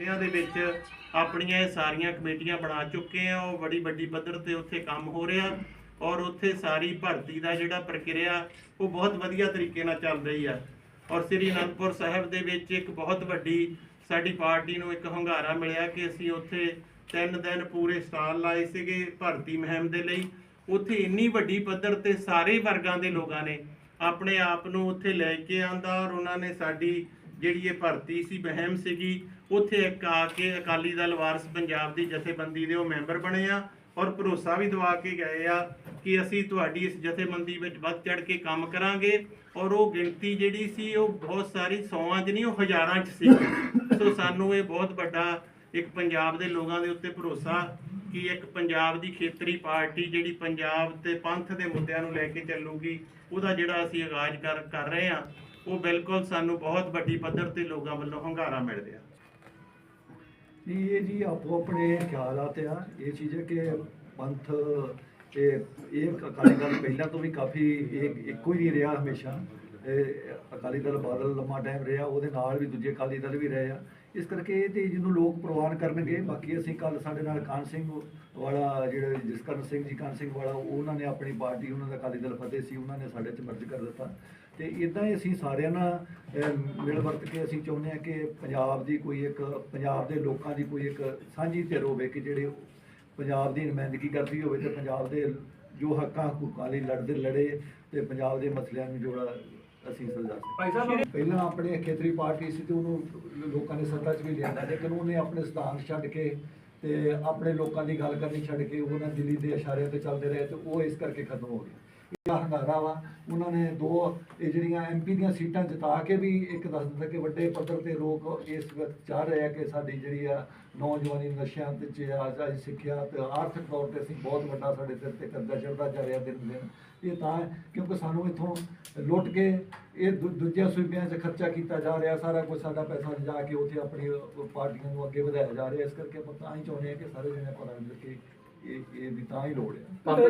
ਜ਼ਿਲ੍ਹਿਆਂ ਦੇ ਵਿੱਚ ਆਪਣੀਆਂ ਇਹ ਸਾਰੀਆਂ ਕਮੇਟੀਆਂ ਬਣਾ ਚੁੱਕੇ ਆ, ਉਹ ਬੜੀ ਵੱਡੀ ਪੱਧਰ ਤੇ ਉੱਥੇ ਕੰਮ ਹੋ ਰਿਹਾ ਔਰ ਉੱਥੇ ਸਾਰੀ ਭਰਤੀ ਦਾ ਜਿਹੜਾ ਪ੍ਰਕਿਰਿਆ, ਉਹ ਬਹੁਤ ਵਧੀਆ ਤਰੀਕੇ ਨਾਲ ਚੱਲ ਰਹੀ ਆ। ਔਰ ਸ੍ਰੀ ਅਨੰਦਪੁਰ ਸਾਹਿਬ ਦੇ ਵਿੱਚ ਇੱਕ ਬਹੁਤ ਵੱਡੀ ਸਾਡੀ ਪਾਰਟੀ ਨੂੰ ਇੱਕ ਹੰਗਾਰਾ ਮਿਲਿਆ ਕਿ ਅਸੀਂ ਉੱਥੇ ਤਿੰਨ ਦਿਨ ਪੂਰੇ ਸਟਾਲ ਲਾਏ ਸੀਗੇ ਭਰਤੀ ਮੁਹਿੰਮ ਦੇ ਲਈ। ਉੱਥੇ ਇੰਨੀ ਵੱਡੀ ਪੱਧਰ ਤੇ ਸਾਰੇ ਵਰਗਾਂ ਦੇ ਲੋਕਾਂ ਨੇ ਆਪਣੇ ਆਪ ਨੂੰ ਉੱਥੇ ਲੈ ਕੇ ਆਂਦਾ ਔਰ ਉਹਨਾਂ ਨੇ ਸਾਡੀ ਜਿਹੜੀ ਇਹ ਭਰਤੀ ਸੀ ਮੁਹਿੰਮ ਸੀਗੀ, ਉੱਥੇ ਇੱਕ ਆ ਕੇ ਅਕਾਲੀ ਦਲ ਵਾਰਸ ਪੰਜਾਬ ਦੀ ਜਥੇਬੰਦੀ ਦੇ ਉਹ ਮੈਂਬਰ ਬਣੇ ਆ ਔਰ ਭਰੋਸਾ ਵੀ ਦਵਾ ਕੇ ਗਏ ਆ ਕਿ ਅਸੀਂ ਤੁਹਾਡੀ ਇਸ ਜਥੇਬੰਦੀ ਵਿੱਚ ਵੱਧ ਚੜ ਕੇ ਕੰਮ ਕਰਾਂਗੇ ਔਰ ਉਹ ਗਿਣਤੀ ਜਿਹੜੀ ਸੀ, ਉਹ ਬਹੁਤ ਸਾਰੀ ਸੌਆਂ 'ਚ ਨਹੀਂ, ਉਹ ਹਜ਼ਾਰਾਂ 'ਚ ਸੀ। ਸੋ ਸਾਨੂੰ ਇਹ ਬਹੁਤ ਵੱਡਾ ਇੱਕ ਪੰਜਾਬ ਦੇ ਲੋਕਾਂ ਦੇ ਉੱਤੇ ਭਰੋਸਾ ਕਿ ਇੱਕ ਪੰਜਾਬ ਦੀ ਖੇਤਰੀ ਪਾਰਟੀ ਜਿਹੜੀ ਪੰਜਾਬ ਤੇ ਪੰਥ ਦੇ ਮੁੱਦਿਆਂ ਨੂੰ ਲੈ ਕੇ ਚੱਲੂਗੀ, ਉਹਦਾ ਜਿਹੜਾ ਅਸੀਂ ਆਗਾਜ਼ ਕਰ ਕਰ ਰਹੇ ਹਾਂ ਉਹ ਬਿਲਕੁਲ ਸਾਨੂੰ ਬਹੁਤ ਵੱਡੀ ਪੱਧਰ ਤੇ ਲੋਕਾਂ ਵੱਲੋਂ ਹੰਗਾਰਾ ਮਿਲ ਰਿਹਾ ਜੀ, ਇਹ ਜੀ ਆਪੋ ਆਪਣੇ ਖਿਆਲਾਤ ਆ ਇਹ ਚੀਜ਼ ਹੈ ਕਿ ਪੰਥ ਇਹ ਇਹ ਅਕਾਲੀ ਦਲ ਪਹਿਲਾਂ ਤੋਂ ਵੀ ਕਾਫੀ ਇਹ ਇੱਕੋ ਹੀ ਰਿਹਾ ਹਮੇਸ਼ਾ। ਅਕਾਲੀ ਦਲ ਬਾਦਲ ਲੰਮਾ ਟਾਈਮ ਰਿਹਾ, ਉਹਦੇ ਨਾਲ ਵੀ ਦੂਜੇ ਅਕਾਲੀ ਦਲ ਵੀ ਰਹੇ ਆ। ਇਸ ਕਰਕੇ ਇਹ ਤੇ ਜਿਹਨੂੰ ਲੋਕ ਪ੍ਰਵਾਨ ਕਰਨਗੇ, ਬਾਕੀ ਅਸੀਂ ਕੱਲ ਸਾਡੇ ਨਾਲ ਕਾਨ ਸਿੰਘ ਵਾਲਾ, ਜਿਹੜੇ ਜਸਕਰਨ ਸਿੰਘ ਜੀ ਕਾਨ ਸਿੰਘ ਵਾਲਾ, ਉਹਨਾਂ ਨੇ ਆਪਣੀ ਪਾਰਟੀ, ਉਹਨਾਂ ਦਾ ਅਕਾਲੀ ਦਲ ਫਤਿਹ ਸੀ, ਉਹਨਾਂ ਨੇ ਸਾਡੇ ਚ ਮਰਜ ਕਰ ਦਿੱਤਾ। ਤੇ ਇਦਾਂ ਹੀ ਅਸੀਂ ਸਾਰਿਆਂ ਨਾਲ ਮਿਲ ਵਰਤ ਕੇ ਅਸੀਂ ਚਾਹੁੰਦੇ ਹਾਂ ਕਿ ਪੰਜਾਬ ਦੀ ਕੋਈ ਇੱਕ, ਪੰਜਾਬ ਦੇ ਲੋਕਾਂ ਦੀ ਕੋਈ ਇੱਕ ਸਾਂਝੀ ਧਿਰ ਹੋਵੇ ਕਿ ਜਿਹੜੇ ਪੰਜਾਬ ਦੀ ਨੁਮਾਇੰਦਗੀ ਕਰਦੀ ਹੋਵੇ ਤੇ ਪੰਜਾਬ ਦੇ ਜੋ ਹੱਕਾਂ ਹਕੂਕਾਂ ਲਈ ਲੜਦੇ, ਲੜੇ ਤੇ ਪੰਜਾਬ ਦੇ ਮਸਲਿਆਂ ਨੂੰ ਜੋੜਾ ਅਸੀਂ ਸੁਲਝਾ ਭਾਈ ਸਾਹਿਬ ਪਹਿਲਾਂ ਆਪਣੇ ਖੇਤਰੀ ਪਾਰਟੀ ਸੀ ਤੇ ਉਹਨੂੰ ਲੋਕਾਂ ਨੇ ਸੱਤਾ 'ਚ ਵੀ ਲਿਆਂਦਾ ਲੇਕਿਨ ਉਹਨੇ ਆਪਣੇ ਸਿਧਾਂਤ ਛੱਡ ਕੇ ਤੇ ਆਪਣੇ ਲੋਕਾਂ ਦੀ ਗੱਲ ਕਰਨੀ ਛੱਡ ਕੇ ਉਹਨਾਂ ਦਿੱਲੀ ਦੇ ਇਸ਼ਾਰਿਆਂ ਤੇ ਚੱਲਦੇ ਰਹੇ ਤੇ ਉਹ ਇਸ ਕਰਕੇ ਖਤਮ ਹੋ ਗਿਆ ਇਹ ਹੰਗਾਰਾ ਵਾ। ਉਹਨਾਂ ਨੇ ਦੋ, ਇਹ ਜਿਹੜੀਆਂ ਐਮਪੀ ਦੀਆਂ ਸੀਟਾਂ ਜਿਤਾ ਕੇ ਵੀ ਇੱਕ ਦੱਸ ਦਿੱਤਾ ਕਿ ਵੱਡੇ ਪੱਧਰ ਤੇ ਲੋਕ ਇਸ ਵਕਤ ਚਾਹ ਰਹੇ ਆ ਕਿ ਸਾਡੀ ਜਿਹੜੀ ਆ ਨੌਜਵਾਨੀ ਨਸ਼ਿਆਂ ਤੇ ਚ ਸਿੱਖਿਆ ਤੇ ਆਰਥਿਕ ਤੌਰ ਤੇ ਅਸੀਂ ਬਹੁਤ ਵੱਡਾ ਸਾਡੇ ਸਿਰ ਤੇ ਕਰਜ਼ਾ ਚੜਦਾ ਜਾ ਰਿਹਾ ਦਿਨ ਦਿਨ। ਇਹ ਤਾਂ ਕਿਉਂਕਿ ਸਾਨੂੰ ਇੱਥੋਂ ਲੁੱਟ ਕੇ ਇਹ ਦੂ- ਦੂਜਿਆਂ ਸੂਬਿਆਂ 'ਚ ਖਰਚਾ ਕੀਤਾ ਜਾ ਰਿਹਾ, ਸਾਰਾ ਕੁਝ ਸਾਡਾ ਪੈਸਾ ਜਾ ਕੇ ਉੱਥੇ ਆਪਣੀ ਪਾਰਟੀਆਂ ਨੂੰ ਅੱਗੇ ਵਧਾਇਆ ਜਾ ਰਿਹਾ। ਇਸ ਕਰਕੇ ਆਪਾਂ ਤਾਂ ਹੀ ਚਾਹੁੰਦੇ ਹਾਂ ਕਿ ਸਾਰੇ ਜਣੇ ਆਪਾਂ ਰਲ ਮਿਲ ਕੇ ਇਹ ਇਹ ਦੀ ਤਾਂ ਹੀ ਲੋੜ ਹੈ